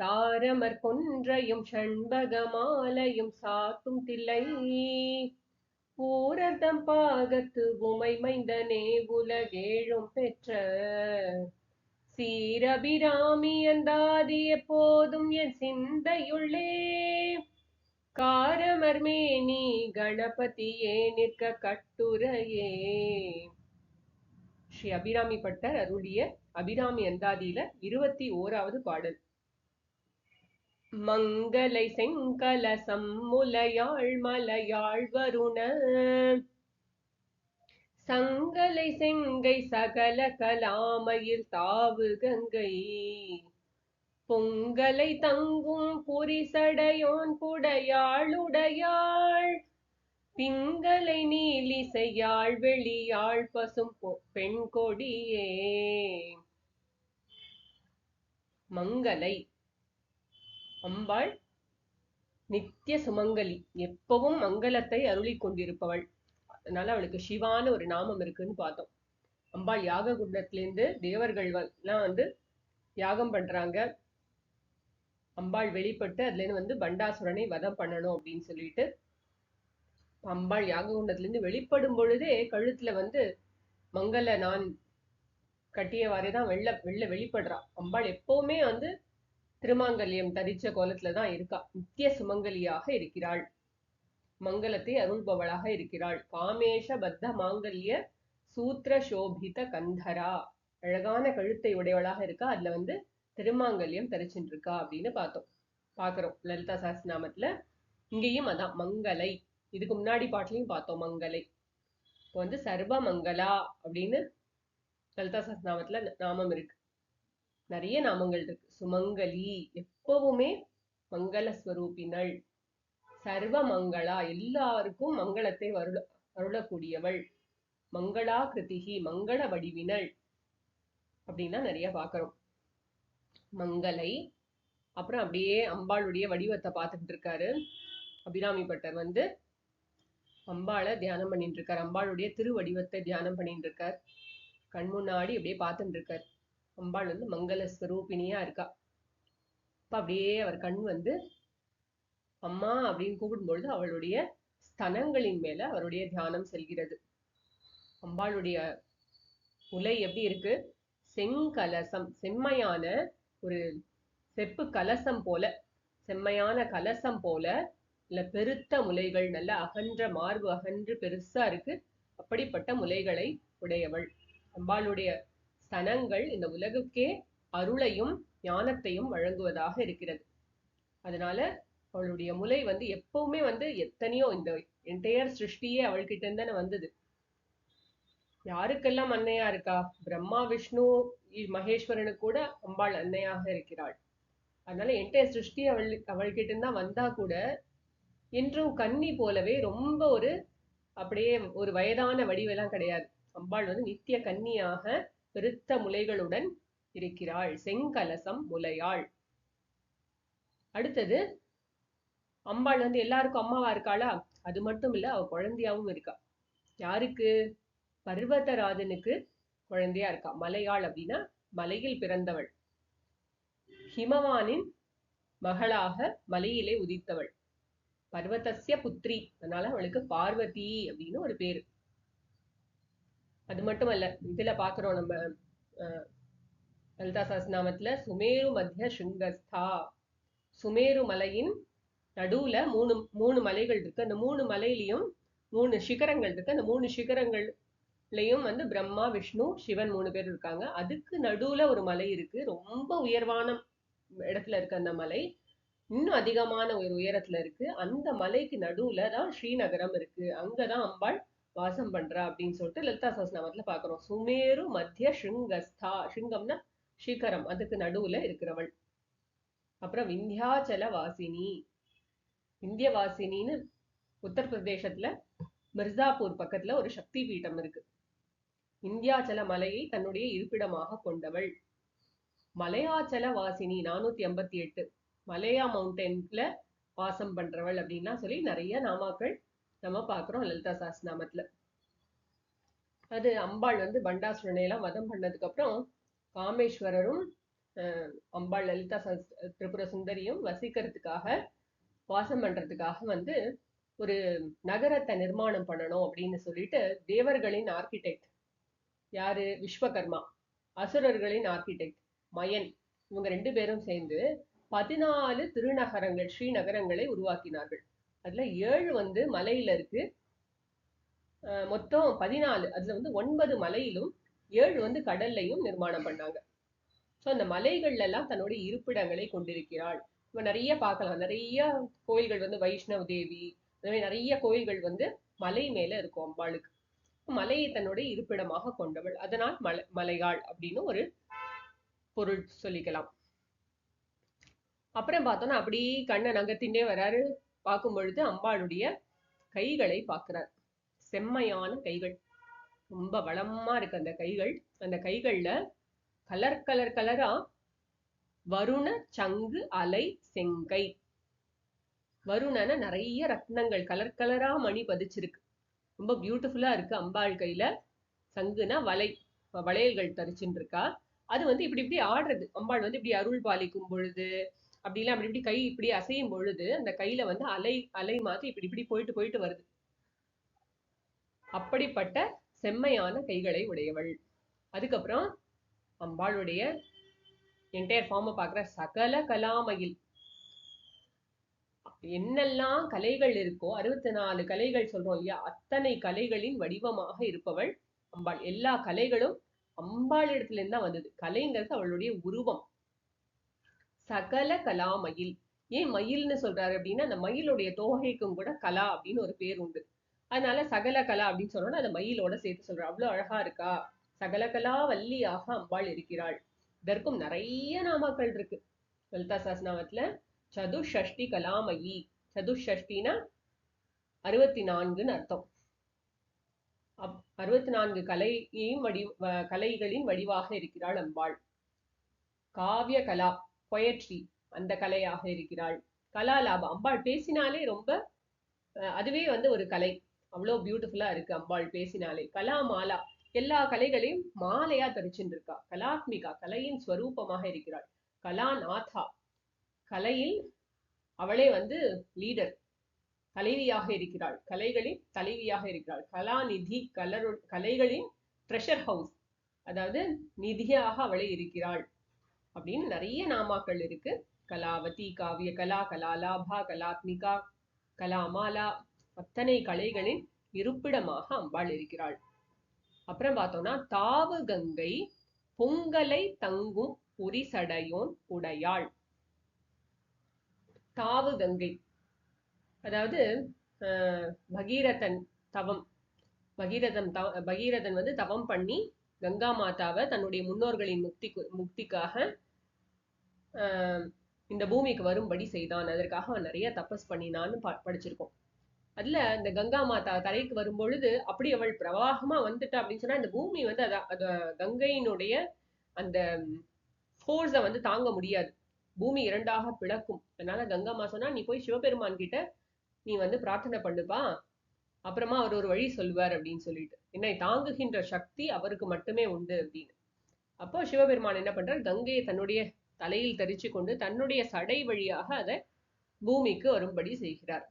தாரமர் கொன்றையும் ஷண்பகமாலையும் சாத்தும் தில்லை. ஊரதம் பாகத்து உமை மைந்தனே உலகேழும் பெற்ற சீரபிராமி அந்தாதி எப்போதும் என் சிந்தையுள்ளே. காரமர்மேனி கணபதியே நிற்க கட்டுரையே. ஸ்ரீ அபிராமி பட்டர் அருளிய அபிராமி அந்தாதியில இருபத்தி ஓராவது பாடல். மங்களை செங்கல சம்முலையாள் மலையாள் வருண சங்கலை செங்கை சகல கலாமையில் தாவு கங்கை. பொங்கலை தங்கும் புரிசடையோன் புடையாளுடையாள். பிங்களை நீலிசையாள் வெளியாள் பசும் பொ- பெண் கொடியே. மங்களை அம்பாள் நித்திய சுமங்கலி. எப்பவும் மங்களத்தை அருளி கொண்டிருப்பவள். அதனால அவளுக்கு சிவான்னு ஒரு நாமம் இருக்குன்னு பார்த்தோம். அம்பாள் யாக குண்டத்திலேருந்து தேவர்கள் வந்து யாகம் பண்றாங்க. அம்பாள் வெளிப்பட்டு அதுல இருந்து வந்து பண்டாசுரனை வதம் பண்ணணும் அப்படின்னு சொல்லிட்டு அம்பாள் யாககுண்டத்துல இருந்து வெளிப்படும் பொழுதே கழுத்துல வந்து மங்கள நான் கட்டியவாறே தான் வெள்ள வெளில வெளிப்படுறா. அம்பாள் எப்பவுமே வந்து திருமாங்கல்யம் தரிச்ச கோலத்துல தான் இருக்கா. நித்திய சுமங்கலியாக இருக்கிறாள். மங்களத்தை அருள்பவளாக இருக்கிறாள். காமேஷ பத்த மாங்கல்ய சூத்திர சோபித கந்தரா. அழகான கழுத்தை உடையவளாக இருக்கா. அதுல வந்து திருமாங்கல்யம் தரிச்சுட்டு இருக்கா அப்படின்னு பார்த்தோம். பாக்குறோம் லலிதா சாஸ்திரநாமத்துல இங்கேயும் அதான் மங்களை. இதுக்கு முன்னாடி பாட்டுலயும் பார்த்தோம் மங்களை. இப்போ வந்து சர்வ மங்களா அப்படின்னு லலிதா சாஸ்திரநாமத்துல நாமம் இருக்கு. நிறைய நாமங்கள் இருக்கு. சுமங்கலி எப்பவுமே மங்கள ஸ்வரூபினள் சர்வ மங்களா எல்லாருக்கும் மங்களத்தை வருட அருளக்கூடியவள். மங்களா கிருதிகி மங்கள வடிவினள் அப்படின்னா நிறைய பார்க்கிறோம் மங்களை அப்புறம் அப்படியே அம்பாளுடைய வடிவத்தை பார்த்துட்டு இருக்காரு. அபிராமி பட்டர் வந்து அம்பாளை தியானம் பண்ணிட்டு இருக்கார். அம்பாளுடைய திருவடிவத்தை தியானம் பண்ணிட்டு இருக்கார். கண் முன்னாடி அப்படியே பார்த்துட்டு இருக்கார். அம்பாள் வந்து மங்கள ஸ்வரூபிணியா இருக்கா. அப்ப அப்படியே அவர் கண் வந்து அம்மா அப்படின்னு கூப்பிடும்பொழுது அவளுடைய ஸ்தனங்களின் மேல அவருடைய தியானம் செல்கிறது. அம்பாளுடைய உலை எப்படி இருக்கு? செங்கலசம் செம்மையான ஒரு செப்பு கலசம் போல செம்மையான கலசம் போல இல்ல பெருத்த முலைகள் நல்ல அகன்ற மார்பு அகன்று பெருசா இருக்கு. அப்படிப்பட்ட முலைகளை உடையவள். அம்பாளுடைய ஸ்தனங்கள் இந்த உலகுக்கே அருளையும் ஞானத்தையும் வழங்குவதாக இருக்கிறது. அதனால அவளுடைய முலை வந்து எப்பவுமே வந்து எத்தனையோ இந்த என்டையர் சிருஷ்டியே அவள்கிட்ட இருந்து வந்தது. யாருக்கெல்லாம் அன்னையா இருக்கா? பிரம்மா விஷ்ணு மகேஸ்வரனு கூட அம்பாள் அன்னையாக இருக்கிறாள். அதனால என்டையர் சிருஷ்டி அவள் அவள்கிட்ட இருந்தா வந்தா கூட என்றும் கன்னி போலவே ரொம்ப ஒரு அப்படியே ஒரு வயதான வடிவெல்லாம் கிடையாது. அம்பாள் வந்து நித்திய கன்னியாக பெருத்த முலைகளுடன் இருக்கிறாள். செங்கலசம் முலையாள். அடுத்தது அம்பாள் வந்து எல்லாருக்கும் அம்மாவா இருக்காளா? அது மட்டும் இல்ல அவ குழந்தையாவும் இருக்கா. யாருக்கு? பர்வதராஜனுக்கு குழந்தையா இருக்கா. மலையாள் அப்படின்னா மலையில் பிறந்தவள். ஹிமவானின் மகளாக மலையிலே உதித்தவள். பர்வதசிய புத்ரி அதனால அவளுக்கு பார்வதி அப்படின்னு ஒரு பேரு. அது மட்டும் அல்ல இதுல பாக்குறோம் நம்ம அஹ், லலிதா சஹஸ்ரநாமத்துல சுமேரு மத்திய சுங்கஸ்தா. சுமேரு மலையின் நடுவுல மூணு மூணு மலைகள் இருக்கு. அந்த மூணு மலையிலையும் மூணு சிகரங்கள் இருக்கு. அந்த மூணு சிகரங்கள்லயும் வந்து பிரம்மா விஷ்ணு சிவன் மூணு பேர் இருக்காங்க. அதுக்கு நடுவுல ஒரு மலை இருக்கு. ரொம்ப உயர்வான இடத்துல இருக்கு அந்த மலை. இன்னும் அதிகமான ஒரு உயரத்துல இருக்கு. அந்த மலைக்கு நடுவுல தான் ஸ்ரீநகரம் இருக்கு. அங்கதான் அம்பாள் வாசம் பண்றா அப்படின்னு சொல்லிட்டு லலிதா சஹஸ்ரநாமத்துல பாக்குறோம் சுமேரு மத்திய ஷிங்கஸ்தா ஷிங்கம்னா சிகரம் அதுக்கு நடுவுல இருக்கிறவள். அப்புறம் விந்தியாச்சல வாசினி விந்திய வாசினின்னு உத்தரப்பிரதேசத்துல மிர்சாபூர் பக்கத்துல ஒரு சக்தி பீடம் இருக்கு. விந்தியாச்சல மலையை தன்னுடைய இருப்பிடமாக கொண்டவள். மலையாச்சல வாசினி நானூத்தி எண்பத்தி எட்டு. மலையா மவுண்டன்ல வாசம் பண்றவள் அப்படின்லாம் சொல்லி நிறைய நாமாக்கள் நம்ம பார்க்கிறோம் லலிதா சாஸ்திரநாமத்தில் அது அம்பாள் வந்து பண்டாசுரனை எல்லாம் வதம் பண்ணதுக்கு அப்புறம் காமேஸ்வரரும் அம்பாள் லலிதா சாஸ் திரிபுர சுந்தரியும் வசிக்கிறதுக்காக வாசம் பண்றதுக்காக வந்து ஒரு நகரத்தை நிர்மாணம் பண்ணணும் அப்படின்னு சொல்லிட்டு தேவர்களின் ஆர்கிடெக்ட் யாரு? விஸ்வகர்மா. அசுரர்களின் ஆர்கிடெக்ட் மயன். இவங்க ரெண்டு பேரும் சேர்ந்து பதினாலு திருநகரங்கள் ஸ்ரீநகரங்களை உருவாக்கினார்கள். அதுல ஏழு வந்து மலையில இருக்கு. அஹ் மொத்தம் பதினாலு. அதுல வந்து ஒன்பது மலையிலும் ஏழு வந்து கடல்லையும் நிர்மாணம் பண்ணாங்க. ஸோ அந்த மலைகள்ல எல்லாம் தன்னுடைய இருப்பிடங்களை கொண்டிருக்கிறாள். இப்போ நிறைய பார்க்கலாம். நிறைய கோயில்கள் வந்து வைஷ்ணவ தேவி அந்த மாதிரி நிறைய கோயில்கள் வந்து மலை மேல இருக்கும் அம்பாளுக்கு. மலையை தன்னுடைய இருப்பிடமாக கொண்டவள். அதனால் மலை மலையாள் அப்படின்னு ஒரு பொருள் சொல்லிக்கலாம். அப்புறம் பார்த்தோம்னா அப்படியே கண்ணை நகர்த்தின்றே வராரு. பார்க்கும் பொழுது அம்பாளுடைய கைகளை பார்க்கிறார். செம்மையான கைகள். ரொம்ப வளமா இருக்கு அந்த கைகள். அந்த கைகள்ல கலர் கலர் கலரா வருண சங்கு அலை செங்கை. வருணன நிறைய ரத்னங்கள். கலர் கலரா மணி பதிச்சிருக்கு. ரொம்ப பியூட்டிஃபுல்லா இருக்கு அம்பாள் கையில. சங்குனா வலை. வளையல்கள் தரிச்சுட்டு இருக்கா. அது வந்து இப்படி இப்படி ஆடுறது. அம்பாள் வந்து இப்படி அருள் பாலிக்கும் பொழுது அப்படிலாம் அப்படி இப்படி கை இப்படி அசையும் பொழுது அந்த கையில வந்து அலை அலை மாதிரி இப்படி இப்படி போயிட்டு போயிட்டு வருது. அப்படிப்பட்ட செம்மையான கைகளை உடையவள். அதுக்கப்புறம் அம்பாளுடைய என்டையர் ஃபார்மை பார்க்குற சகல கலாமயில். என்னெல்லாம் கலைகள் இருக்கோ அறுபத்தி நாலு கலைகள் சொல்றோம் இல்லையா அத்தனை கலைகளின் வடிவமாக இருப்பவள் அம்பாள். எல்லா கலைகளும் அம்பாள் இடத்துல இருந்து தான் வந்தது. கலைங்கிறது அவளுடைய உருவம். சகல கலாமயில் ஏன் மயில்னு சொல்றாரு அப்படின்னா அந்த மயிலுடைய தோகைக்கும் கூட கலா அப்படின்னு ஒரு பேர் உண்டு. அதனால சகல கலா அப்படின்னு சொன்னோம்னா அந்த மயிலோட சேர்த்து சொல்றோம். அவ்வளவு அழகா இருக்கா? சகல கலா வள்ளியாக அம்பாள் இருக்கிறாள். இதற்கும் நிறைய நாமாக்கள் இருக்கு. லலிதா சாஸ்நாமத்துல சதுஷஷ்டி கலாமயி சதுஷஷ்டினா அறுபத்தி நான்குன்னு அர்த்தம். அப்- அறுபத்தி நான்கு கலையையும் வடி கலைகளின் வடிவாக இருக்கிறாள் அம்பாள். காவிய கலா பொயட்ரி அந்த கலையாக இருக்கிறாள். கலாலாப. அம்பாள் பேசினாலே ரொம்ப அதுவே வந்து ஒரு கலை. அவ்வளோ பியூட்டிஃபுல்லா இருக்கு அம்பாள் பேசினாலே. கலா மாலா எல்லா கலைகளையும் மாலையா தரிச்சுட்டு இருக்கா கலாத்மிகா கலையின் ஸ்வரூபமாக இருக்கிறாள். கலாநாதா கலையில் அவளே வந்து லீடர் தலைவியாக இருக்கிறாள். கலைகளின் தலைவியாக இருக்கிறாள். கலாநிதி கலரு கலைகளின் ட்ரெஷர் ஹவுஸ் அதாவது நிதியாக அவளே இருக்கிறாள். அப்படின்னு நிறைய நாமாக்கள் இருக்கு. கலாவதி காவிய கலா கலாலாபா கலாத்மிகா கலாமாலா அத்தனை கலைகளின் இருப்பிடமாக அம்பாள் இருக்கிறாள். அப்புறம் பார்த்தோம்னா தாவு கங்கை பொங்கலை தங்கும் உரிசடையோன் உடையாள். தாவு கங்கை அதாவது பகீரதன் தவம் பகீரதன் தவ பகீரதன் வந்து தவம் பண்ணி கங்கா மாதாவை தன்னுடைய முன்னோர்களின் முக்திக்கு முக்திக்காக ஆஹ், இந்த பூமிக்கு வரும்படி செய்தான். அதற்காக அவன் நிறைய தபஸ் பண்ணினான்னு ப- படிச்சிருக்கோம். அதுல இந்த கங்கா மாதா தரைக்கு வரும்பொழுது அப்படி அவள் பிரவாகமா வந்துட்டா அப்படின்னு சொன்னா இந்த பூமி வந்து அத அத கங்கையினுடைய அந்த ஃபோர்ஸை வந்து தாங்க முடியாது. பூமி இரண்டாக பிளக்கும். அதனால கங்கம்மா சொன்னா நீ போய் சிவபெருமான் கிட்ட நீ வந்து பிரார்த்தனை பண்ணுப்பா. அப்புறமா அவர் ஒரு வழி சொல்லுவார் அப்படின்னு சொல்லிட்டு. என்னை தாங்குகின்ற சக்தி அவருக்கு மட்டுமே உண்டு அப்படின்னு. அப்போ சிவபெருமான் என்ன பண்றார்? கங்கையை தன்னுடைய தலையில் தரிச்சு கொண்டு தன்னுடைய சடை வழியாக அதை பூமிக்கு வரும்படி செய்கிறார்.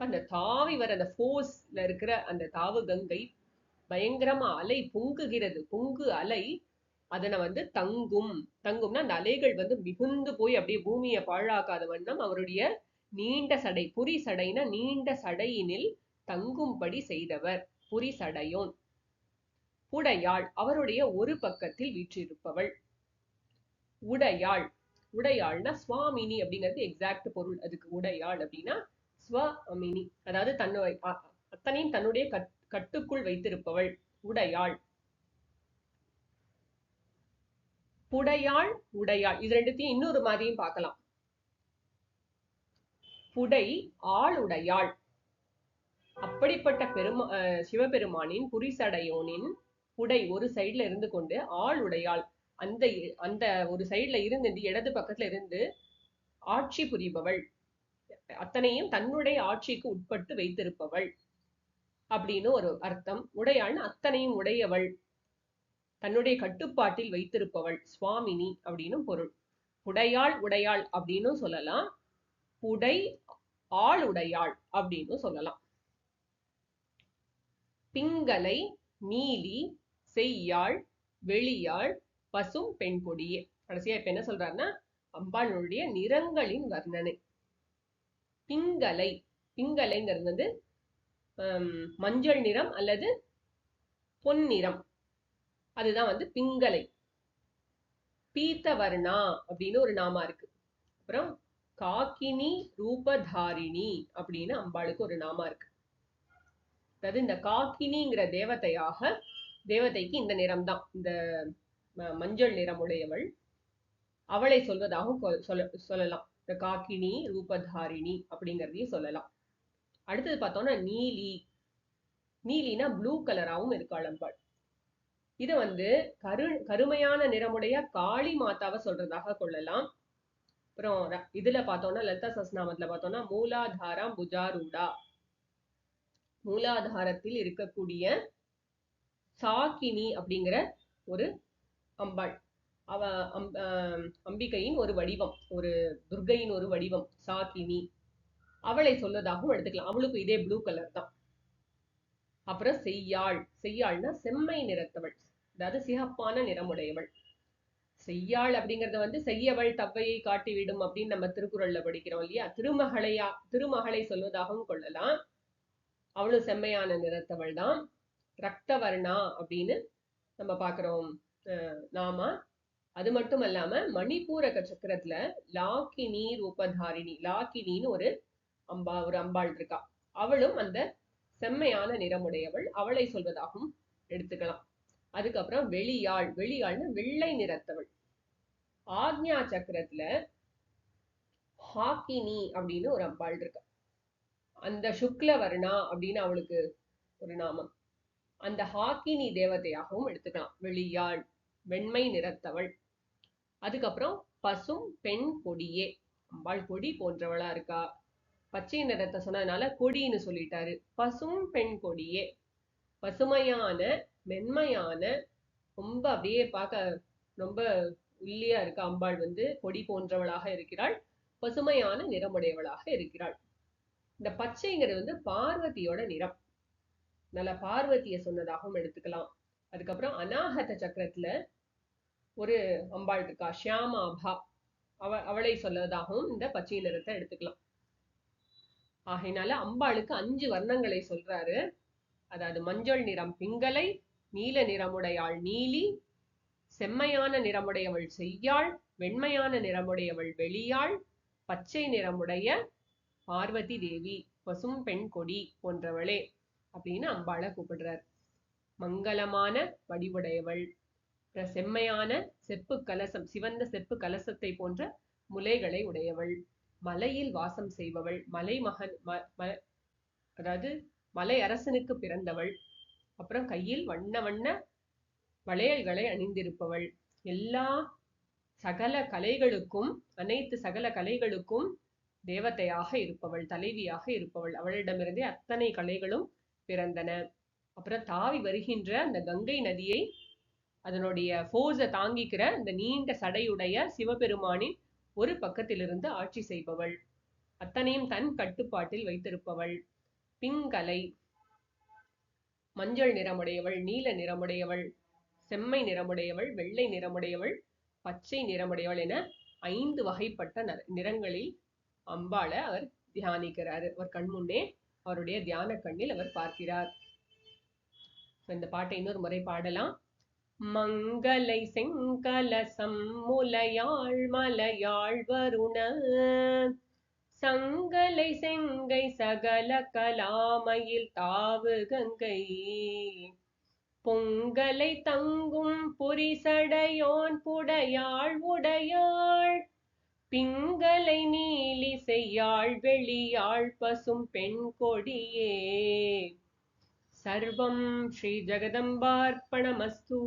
அந்த தாவி வர அந்த ஃபோர்ஸ்ல இருக்கிற அந்த தாவு கங்கை பயங்கரமா அலை பொங்குகிறது. பொங்கு அலை அதனை வந்து தங்கும். தங்கும்னா அந்த அலைகள் வந்து மிகுந்து போய் அப்படியே பூமியை பாழாக்காத வண்ணம் அவருடைய நீண்ட சடை புரி சடைனா நீண்ட சடையினில் தங்கும்படி செய்தவர் புரிசடையோன். புடையாள் உடையாள் அவருடைய ஒரு பக்கத்தில் வீற்றிருப்பவள். உடையாள் உடையாள்னா சுவாமினி அப்படிங்கிறது எக்ஸாக்ட் பொருள். அதுக்கு உடையாள் அப்படின்னா ஸ்வமினி அதாவது தன்னு அத்தனையும் தன்னுடைய கட்- கட்டுக்குள் வைத்திருப்பவள் உடையாள். புடையாள் உடையாள். இது ரெண்டுத்தையும் இன்னொரு மாதிரியும் பார்க்கலாம். புடை ஆள் உடையாள் அப்படிப்பட்ட பெருமா சிவபெருமானின் புரிசடையோனின் உடை ஒரு சைடுல இருந்து கொண்டு ஆள் உடையாள். அந்த அந்த ஒரு சைடுல இருந்து இடது பக்கத்துல இருந்து ஆட்சி புரிபவள். அத்தனையும் தன்னுடைய ஆட்சிக்கு உட்பட்டு வைத்திருப்பவள். அப்படின்னு ஒரு அர்த்தம். உடையாள்னு அத்தனையும் உடையவள். தன்னுடைய கட்டுப்பாட்டில் வைத்திருப்பவள். சுவாமினி அப்படின்னு பொருள். உடையாள் உடையாள் அப்படின்னு சொல்லலாம். உடை ஆள் உடையாள் அப்படின்னு சொல்லலாம். பிங்கலை நீலி செய்யாள் வெளியாள் பசும் பெண் கொடியே கடைசியா இப்ப என்ன சொல்றாருன்னா அம்பாளுடைய நிறங்களின் வர்ணனை. பிங்கலை பிங்கலைங்கிறது வந்து ஹம், மஞ்சள் நிறம் அல்லது பொன்னிறம் அதுதான் வந்து பிங்கலை பீத்தவர்ணா அப்படின்னு ஒரு நாமா இருக்கு. அப்புறம் காக்கினி ரூபதாரிணி அப்படின்னு அம்பாளுக்கு ஒரு நாமா இருக்கு. அதாவது இந்த காக்கினிங்கிற தேவதையாக தேவதைக்கு இந்த நிறம் தான் இந்த ம- மஞ்சள் நிறமுடையவள் அவளை சொல்வதாகவும் சொல்ல சொல்லலாம். இந்த காக்கினி ரூபதாரிணி அப்படிங்கிறதையும் சொல்லலாம். அடுத்தது பார்த்தோம்னா நீலி. நீலினா ப்ளூ கலராகவும் இருக்கு அம்பாள். இதை வந்து கரு கருமையான நிறமுடைய காளி மாதாவை சொல்றதாக கொள்ளலாம். அப்புறம் இதுல பார்த்தோம்னா லலிதா சஸ்நாமத்துல பார்த்தோம்னா மூலாதாரம் புஜாரூடா. மூலாதாரத்தில் இருக்கக்கூடிய சாக்கினி அப்படிங்கிற ஒரு அம்பாள். அவ அம்பிகையின் ஒரு வடிவம் ஒரு துர்கையின் ஒரு வடிவம் சாக்கினி. அவளை சொல்வதாகவும் எடுத்துக்கலாம். அவளுக்கு இதே ப்ளூ கலர் தான். அப்புறம் செய்யாள். செய்யாள்னா செம்மை நிறத்தவள். அதாவது சிகப்பான நிறமுடையவள். செய்யாள் அப்படிங்கறத வந்து செய்யவள் தவ்வையை காட்டிவிடும் அப்படின்னு நம்ம திருக்குறள்ல படிக்கிறோம் இல்லையா? திருமகளையா திருமகளை சொல்வதாகவும் கொள்ளலாம். அவளும் செம்மையான நிறத்தவள் தான். ரக்தவர்ணா அப்படின்னு நம்ம பாக்குறோம் நாம. அது மட்டும் அல்லாம மணிப்பூரக சக்கரத்துல லாக்கினி ரூபதாரிணி லாக்கினின்னு ஒரு அம்பா ஒரு அம்பாள் இருக்கா. அவளும் அந்த செம்மையான நிறமுடையவள். அவளை சொல்வதாகவும் எடுத்துக்கலாம். அதுக்கப்புறம் வெளியாள். வெளியாள்னு வெள்ளை நிறத்தவள். ஆக்ஞா சக்கரத்துல ஹாக்கினி அப்படின்னு ஒரு அம்பாள் இருக்கா. அந்த சுக்லவர்ணா அப்படின்னு அவளுக்கு ஒரு நாமம். அந்த ஹாக்கினி தேவதையாகவும் எடுத்துக்கலாம். வெளியாள் வெண்மை நிறத்தவள். அதுக்கப்புறம் பசும் பெண் கொடியே. அம்பாள் கொடி போன்றவளா இருக்கா? பச்சை நிறத்தை சொன்னதுனால கொடின்னு சொல்லிட்டாரு. பசும் பெண் கொடியே. பசுமையான மென்மையான ரொம்ப அப்படியே பார்க்க ரொம்ப உள்ளியா இருக்க அம்பாள் வந்து கொடி போன்றவளாக இருக்கிறாள். பசுமையான நிறமுடையவளாக இருக்கிறாள். இந்த பச்சைங்கிறது வந்து பார்வதியோட நிறம். நல்ல பார்வதியை சொன்னதாகவும் எடுத்துக்கலாம். அதுக்கப்புறம் அநாகத சக்கரத்துல ஒரு அம்பாள் இருக்கா ஷியாமாபா அவ அவளை சொல்லதாகவும் இந்த பச்சை நிறத்தை எடுத்துக்கலாம். ஆகையினால அம்பாளுக்கு அஞ்சு வர்ணங்களை சொல்றாரு. அதாவது மஞ்சள் நிறம் பிங்கலை நீல நிறமுடையாள் நீலி செம்மையான நிறமுடையவள் செய்யாள் வெண்மையான நிறமுடையவள் வெளியாள் பச்சை நிறமுடைய பார்வதி தேவி பசும் பெண் கொடி போன்றவளே அப்படின்னு அம்பாளை கூப்பிடுறார். மங்களமான வடிவுடையவள் செம்மையான செப்பு கலசம் சிவந்த செப்பு கலசத்தை போன்ற முலைகளை உடையவள் மலையில் வாசம் செய்பவள் மலை மகன் ம- ம- அதாவது மலை அரசனுக்கு பிறந்தவள் அப்புறம் கையில் வண்ண வண்ண வளையல்களை அணிந்திருப்பவள். எல்லா சகல கலைகளுக்கும் அனைத்து சகல கலைகளுக்கும் தேவதையாக இருப்பவள் தலைவியாக இருப்பவள். அவளிடமிருந்தே அத்தனை கலைகளும் பிறந்தன. அப்புறம் தாவி வருகின்ற அந்த கங்கை நதியை அதனுடைய ஃபோர்ஸை தாங்கிக்கிற அந்த நீண்ட சடையுடைய சிவபெருமானின் ஒரு பக்கத்திலிருந்து ஆட்சி செய்பவள். அத்தனையும் தன் கட்டுப்பாட்டில் வைத்திருப்பவள். பிங்கலை மஞ்சள் நிறமுடையவள் நீல நிறமுடையவள் செம்மை நிறமுடையவள் வெள்ளை நிறமுடையவள் பச்சை நிறமுடையவள் என ஐந்து வகைப்பட்ட நிறங்களில் அம்பாளை அவர் தியானிக்கிறாரு. அவர் கண்முன்னே அவருடைய தியான கண்ணில் அவர் பார்க்கிறார். இந்த பாட்டை இன்னொரு முறை பாடலாம். மங்களை செங்கலசம் முலையாள் மலையாள் வருண. சங்கலை செங்கை சகல கலாமையில் தாவு கங்கை. பொங்கலை தங்கும் புரிசடையோன் புடையாள் உடையாள். பிங்களை நீலி செய்யாள் வெளியாள் பசும் பெண் கொடியே. சர்வம் ஸ்ரீ ஜெகதம்பார்ப்பணமஸ்து.